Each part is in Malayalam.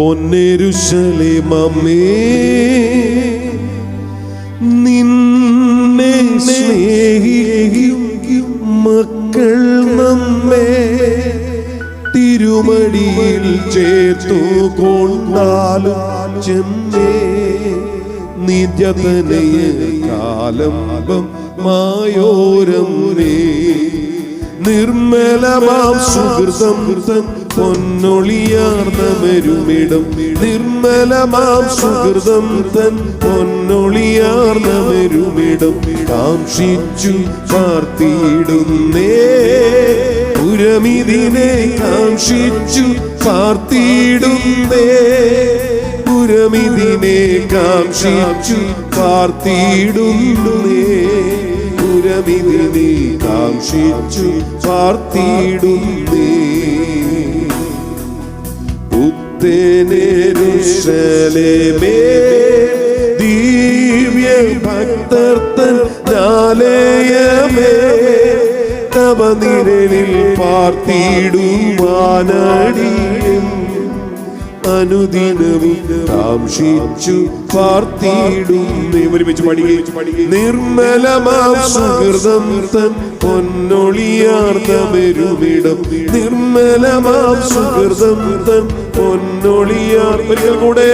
പൊന്നെരുശലേമമ്മേ നിന്നെ മക്കൾ നമ്മെ. തിരുമടിയിൽ ചേർത്തു കൊണ്ടാലും ചെമ്മേ നിത്യതനയ കാലംബം മായോരം നീ നിർമ്മലമാം സുഹൃതം പൊന്നൊളിയാർന്ന വരുമിടം നിർമ്മലമാം സുഹൃതം തൻ പൊന്നൊളിയാർന്ന വരുമിടം കാക്ഷിച്ചു പാർത്തിയിടുന്നേ. പുരമിതിനെ കാക്ഷിച്ചു പാർത്തിയിടുന്നേ. പുരമിതിനെ കാക്ഷിച്ചു പാർത്തിയിടുന്നേ. പുരമിതിനെ കാക്ഷിച്ചു പാർത്തിയിടുന്നേ ദിവ്യ ഭക്തർത്തൻ ജാലയമേ. തവ നിരലിൽ പാർത്തിടുവാനടിയും അനുദിനവും കാക്ഷിച്ചു പാർത്തിയിടും. ഒരുമിച്ച് പഠിക്കുക നിർമ്മലമാം സുഹൃതം തൻ പൊന്നൊളിയാർന്ന മെരുമിടം നിർമ്മലമാം സുഹൃതം തൻ പൊന്നൊളിയാർ ഒരിക്കൽ കൂടെ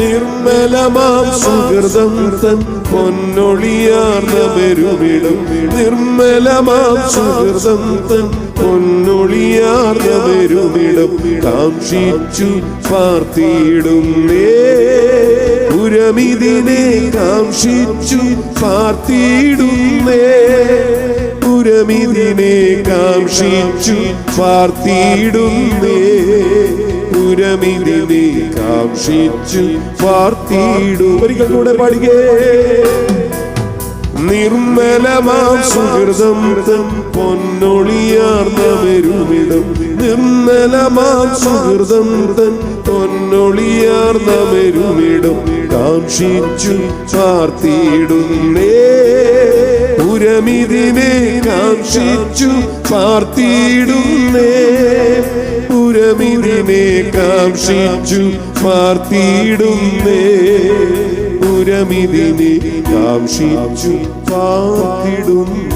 നിർമ്മലമാം സുഹൃതം തൻ പൊന്നൊളിയാർന്ന മെരുമിടം നിർമ്മലമാം സുഹൃതം തൻ പൊന്നൊളിയാർന്ന പെരുവിടും കാംക്ഷിച്ചു പാർത്തിയിടുന്നേ. പുരമിതിനെ കാംക്ഷിച്ചു പാർത്തിയിടുന്നേ. പുരമിതിനെ കാംക്ഷിച്ചു പാർത്തിയിടുന്നേ. പുരമിതിനെ കാംക്ഷിച്ചു പാർത്തിയിടും ഒരിക്കൽ കൂടെ പാടിക്കേ. നിർമ്മലമാം സുഹൃതം തൻ പൊന്നൊളിയാർന്ന വരുമിടം നിർമ്മലമാം സുഹൃതം തൻ പൊന്നൊളിയാർന്ന വരുമിടം കാക്ഷിച്ചു പാർത്തിയിടുന്നേ. പുരമിതിനെ കാക്ഷിച്ചു പാർത്തിയിടുന്നേ. പുരമിതിനെ കാക്ഷിച്ചു പാർത്തിയിടുന്നേ. പുരമിതിനെ കാക്ഷിച്ചു പാർത്തിടുന്നേ.